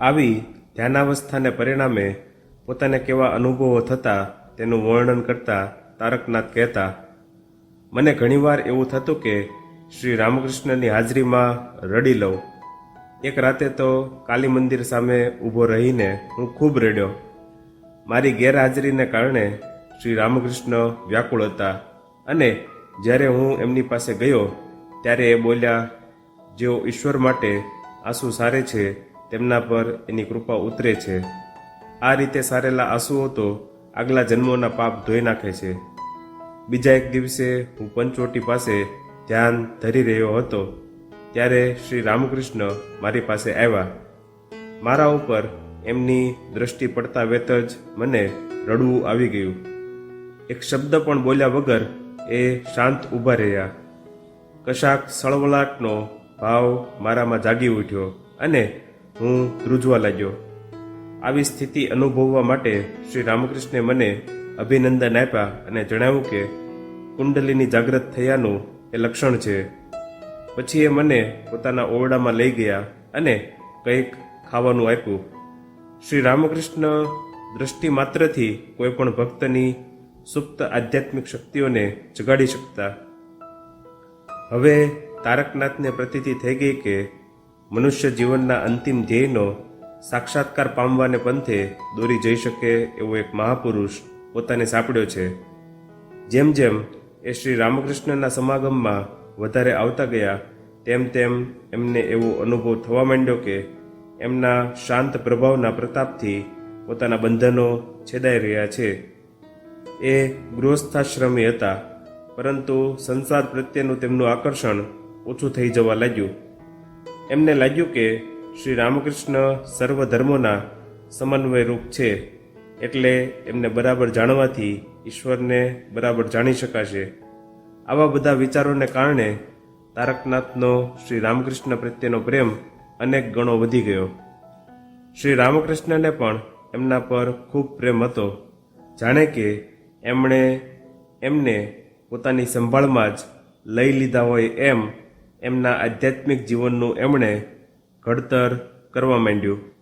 આવી ધ્યાનાવસ્થાને પરિણામે પોતાને કેવા અનુભવો થતા તેનું વર્ણન કરતા તારકનાથ કહેતા, મને ઘણીવાર એવું થતું કે શ્રી રામકૃષ્ણની હાજરીમાં રડી લઉં. એક રાતે તો કાલી મંદિર સામે ઊભો રહીને હું ખૂબ રડ્યો. મારી ગેરહાજરીને કારણે શ્રી રામકૃષ્ણ વ્યાકુળ હતા અને જ્યારે હું એમની પાસે ગયો, ત્યારે એ બોલ્યા, જેઓ ઈશ્વર માટે આંસુ સારે છે તેમના પર એની કૃપા ઉતરે છે. આ રીતે સારેલા આંસુઓ તો આગલા જન્મોના પાપ ધોઈ નાખે છે. બીજા એક દિવસે હું પંચવટી પાસે ધ્યાન ધરી રહ્યો હતો, ત્યારે શ્રી રામકૃષ્ણ મારી પાસે આવ્યા. મારા ઉપર એમની દ્રષ્ટિ પડતા વેત જ મને રડવું આવી ગયું. એક શબ્દ પણ બોલ્યા વગર એ શાંત ઊભા રહ્યા. કશાક સળવળાટનો ભાવ મારામાં જાગી ઉઠ્યો અને હું ધ્રુજવા લાગ્યો. આવી સ્થિતિ અનુભવવા માટે શ્રી રામકૃષ્ણે મને અભિનંદન આપ્યા અને જણાવ્યું કે કુંડલીની જાગૃત થયાનું એ લક્ષણ છે. પછી એ મને પોતાના ઓરડામાં લઈ ગયા અને કંઈક ખાવાનું આપ્યું. શ્રી રામકૃષ્ણ દ્રષ્ટિ માત્રથી કોઈ પણ ભક્તની સુપ્ત આધ્યાત્મિક શક્તિઓને જગાડી શકતા. હવે તારકનાથને પ્રતીતિ થઈ ગઈ કે મનુષ્ય જીવનના અંતિમ ધ્યેયનો સાક્ષાત્કાર પામવાને પંથે દોરી જઈ શકે એવો એક મહાપુરુષ પોતાને સાંપડ્યો છે. જેમ જેમ એ શ્રી રામકૃષ્ણના સમાગમમાં વધારે આવતા ગયા, તેમ તેમ એમને એવો અનુભવ થવા માંડ્યો કે એમના શાંત પ્રભાવના પ્રતાપથી પોતાના બંધનો છેદાઈ રહ્યા છે. એ ગૃહસ્થાશ્રમી હતા, પરંતુ સંસાર પ્રત્યેનું તેમનું આકર્ષણ ઓછું થઈ જવા લાગ્યું. એમને લાગ્યું કે શ્રી રામકૃષ્ણ સર્વ ધર્મોના સમન્વય રૂપ છે, એટલે એમને બરાબર જાણવાથી ઈશ્વરને બરાબર જાણી શકાશે. આવા બધા વિચારોને કારણે તારકનાથનો શ્રી રામકૃષ્ણ પ્રત્યેનો પ્રેમ અનેક ગણો વધી ગયો. શ્રી રામકૃષ્ણને પણ એમના પર ખૂબ પ્રેમ હતો. જાણે કે એમણે એમને પોતાની સંભાળમાં જ લઈ લીધા હોય એમ એમના આધ્યાત્મિક જીવનનું એમણે ઘડતર કરવા માંડ્યું.